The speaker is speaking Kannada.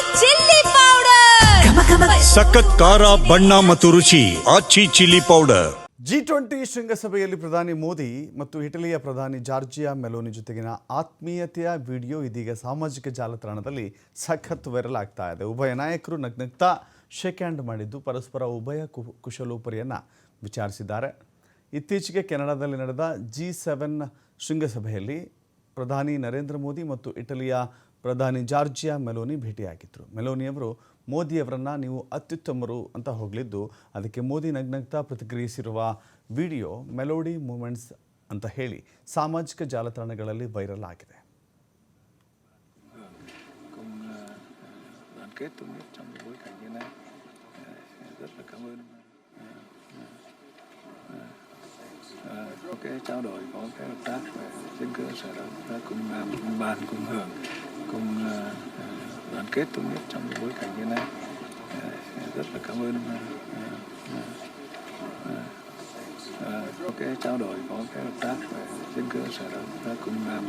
Chilli powder. ಸಖತ್ ಖಾರ ಬಣ್ಣ ಮತ್ತು ರುಚಿ Aachi chilli powder. G twenty ಶೃಂಗಸಭೆಯಲ್ಲಿ ಪ್ರಧಾನಿ ಮೋದಿ ಮತ್ತು ಇಟಲಿಯ ಪ್ರಧಾನಿ ಜಾರ್ಜಿಯಾ ಮೆಲೋನಿ ಜೊತೆಗಿನ ಆತ್ಮೀಯತೆಯ ವಿಡಿಯೋ ಇದೀಗ ಸಾಮಾಜಿಕ ಜಾಲತಾಣದಲ್ಲಿ ಸಖತ್ ವೈರಲ್ ಆಗ್ತಾ ಇದೆ. ಉಭಯ ನಾಯಕರು ನಗ್ನಗ್ತಾ ಶೇಕ್ ಹ್ಯಾಂಡ್ ಮಾಡಿದ್ದು ಪರಸ್ಪರ ಉಭಯ ಕು- ಕುಶಲೋಪರಿಯನ್ನು ವಿಚಾರಿಸಿದ್ದಾರೆ. ಇತ್ತೀಚೆಗೆ ಕೆನಡಾದಲ್ಲಿ ನಡೆದ ಜಿ ಸೆವೆನ್ ಶೃಂಗಸಭೆಯಲ್ಲಿ ಪ್ರಧಾನಿ ನರೇಂದ್ರ ಮೋದಿ ಮತ್ತು ಇಟಲಿಯ ಪ್ರಧಾನಿ ಜಾರ್ಜಿಯಾ ಮೆಲೋನಿ ಭೇಟಿಯಾಗಿದ್ದರು ಮೆಲೋನಿಯವರು ಮೋದಿಯವರನ್ನು ನೀವು ಅತ್ಯುತ್ತಮರು ಅಂತ ಹೋಗಲಿದ್ದು, ಅದಕ್ಕೆ ಮೋದಿ ನಗ್ನಗ್ತಾ ಪ್ರತಿಕ್ರಿಯಿಸಿರುವ ವಿಡಿಯೋ ಮೆಲೋಡಿ ಮೂಮೆಂಟ್ಸ್ ಅಂತ ಹೇಳಿ ಸಾಮಾಜಿಕ ಜಾಲತಾಣಗಳಲ್ಲಿ ವೈರಲ್ ಆಗಿದೆ trao đổi, có cái hợp tác về dân sở cùng làm bàn cùng hưởng. Cùng ờ, ờ, đoàn kết thống nhất trong cái bối cảnh như này ờ, rất là cảm ơn có cái trao đổi, có cái hợp tác về trên cơ sở đó ta cùng làm.